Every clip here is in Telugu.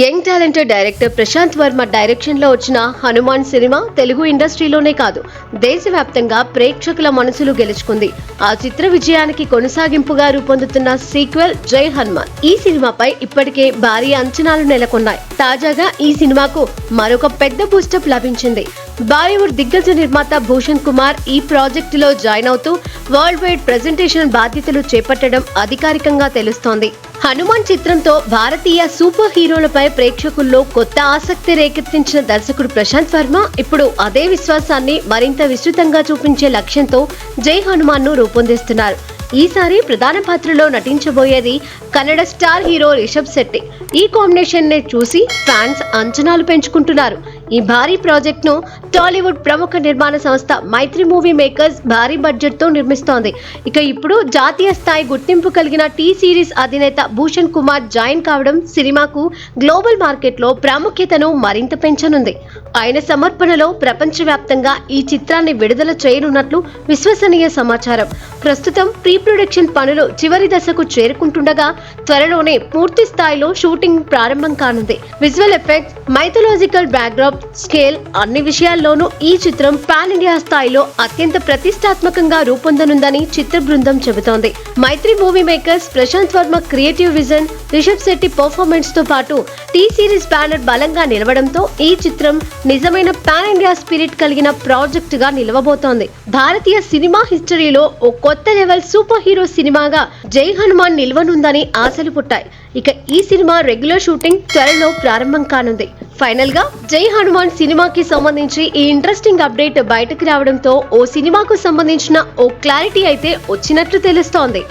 Young talented director Prashanth Varma డైరెక్షన్లో వచ్చిన హనుమాన్ సినిమా తెలుగు ఇండస్ట్రీలోనే కాదు దేశవ్యాప్తంగా ప్రేక్షకుల మనసులు గెలుచుకుంది. ఆ చిత్ర విజయానికి కొనసాగింపుగా రూపొందుతున్న సీక్వెల్ జై హనుమాన్. ఈ సినిమాపై ఇప్పటికే భారీ అంచనాలు నెలకొన్నాయి. తాజాగా ఈ సినిమాకు మరొక పెద్ద బూస్టప్ లభించింది. బాలీవుడ్ దిగ్గజ నిర్మాత భూషణ్ కుమార్ ఈ ప్రాజెక్టులో జాయిన్ అవుతూ వరల్డ్ వైడ్ ప్రెజెంటేషన్ బాధ్యతలు చేపట్టడం అధికారికంగా తెలుస్తోంది. హనుమాన్ చిత్రంతో భారతీయ సూపర్ హీరోలపై ప్రేక్షకుల్లో కొత్త ఆసక్తి రేకెత్తించిన దర్శకుడు ప్రశాంత్ వర్మ ఇప్పుడు అదే విశ్వాసాన్ని మరింత విస్తృతంగా చూపించే లక్ష్యంతో జై హనుమాన్ను రూపొందిస్తున్నారు. ఈసారి ప్రధాన పాత్రలో నటించబోయేది కన్నడ స్టార్ హీరో రిషబ్ శెట్టి. ఈ కాంబినేషన్ని చూసి ఫ్యాన్స్ అంచనాలు పెంచుకుంటున్నారు. ఈ భారీ ప్రాజెక్ట్ను టాలీవుడ్ ప్రముఖ నిర్మాణ సంస్థ మైత్రి మూవీ మేకర్స్ భారీ బడ్జెట్తో నిర్మిస్తోంది. ఇక ఇప్పుడు జాతీయ స్థాయి గుర్తింపు కలిగిన టీ సిరీస్ అధినేత భూషణ్ కుమార్ జాయిన్ కావడం సినిమాకు గ్లోబల్ మార్కెట్లో ప్రాముఖ్యతను మరింత పెంచనుంది. ఆయన సమర్పణలో ప్రపంచవ్యాప్తంగా ఈ చిత్రాన్ని విడుదల చేయనున్నట్లు విశ్వసనీయ సమాచారం. ప్రస్తుతం ప్రీ ప్రొడక్షన్ పనులు చివరి దశకు చేరుకుంటుండగా త్వరలోనే పూర్తి స్థాయిలో షూటింగ్ ప్రారంభం కానుంది. Visual effects mythological backdrop scale అన్ని విషయాల్లోనూ ఈ చిత్రం పాన్ ఇండియా స్థాయిలో అత్యంత ప్రతిష్టాత్మకంగా రూపొందనుందని చిత్ర బృందం చెబుతోంది. Mythri movie makers Prashanth Varma creative vision Rishab Shetty పర్ఫార్మెన్స్తో పాటు టీ సిరీస్ బ్యానర్ బలంగా నిలవడంతో ఈ చిత్రం నిజమైన పాన్ ఇండియా స్పిరిట్ కలిగిన ప్రాజెక్ట్గా నిలవబోతోంది. భారతీయ సినిమా హిస్టరీలో ఓ కొత్త లెవెల్ సూపర్ హీరో సినిమాగా జై హనుమాన్ నిల్వనుందని ఆశలు పుట్టాయి. ఇక ఈ సినిమా రెగ్యులర్ షూటింగ్ త్వరలో ప్రారంభం కానుంది. ఫైనల్గా జై హనుమాన్ సినిమాకి సంబంధించి ఈ ఇంట్రెస్టింగ్ అప్డేట్ బయటకు రావడంతో ఓ సినిమాకు సంబంధించిన ఓ క్లారిటీ అయితే వచ్చినట్లు తెలుస్తోంది.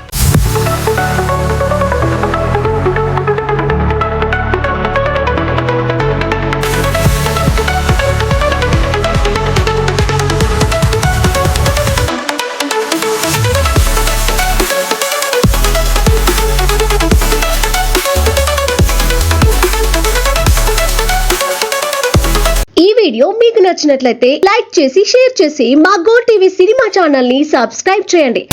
వీడియో మీకు నచ్చినట్లయితే లైక్ చేసి షేర్ చేసి మా గో టీవీ సినిమా ఛానల్ని సబ్స్క్రైబ్ చేయండి.